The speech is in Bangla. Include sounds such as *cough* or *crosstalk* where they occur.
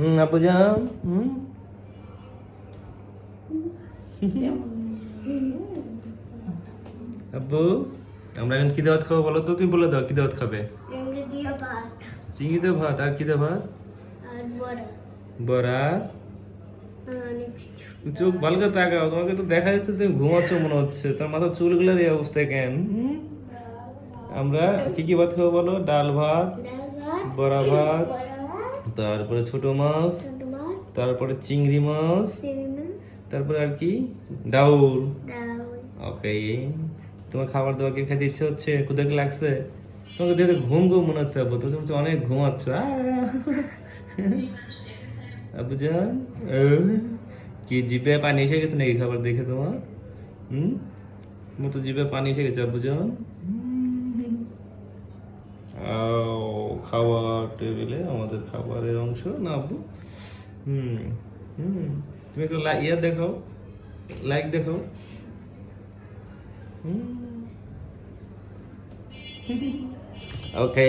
হুম হুম। আব্বু আমরা এখন কি দাওয়াত খাব বলো তো? তুমি বলে দাও কি দাওয়াত খাবে? ভাত চিংড়ি দিয়ে ভাত আর কি দিয়ে ভাত বড়া। চোখ ভালো করে তাকাও তোমাকে তো দেখা যাচ্ছে তুমি ঘুমাচ্ছ মনে হচ্ছে। তোমার মাথার চুলগুলোর এই অবস্থা কেন? হুম? আমরা কি কি ভাত খাব বলো? ডাল ভাত বড়া ভাত তারপরে ছোট মাছ তারপরে চিংড়ি মাছ তারপরে আর কি? ডাউল। ওকে। তোমার খাবার দাবার কি খেতে ইচ্ছে হচ্ছে? কোথায় লাগছে? তোমাকে দেখে ঘুম ঘুম মনে হচ্ছে আব্বু। তুমি তো অনেক ঘুমাচ্ছ! আব্বু জান! কি জিভে পানি এসে গেছে নাকি খাবার দেখে তোমার? হুম? তোমার তো জিভে পানি এসে গেছে আব্বু জান হুম। খাবার টেবিলে আমাদের খাবারের অংশ না আব্বু হুম হুম। তুমি একটু ইয়া দেখাও লাইক দেখাও। হুম। *laughs* ওকে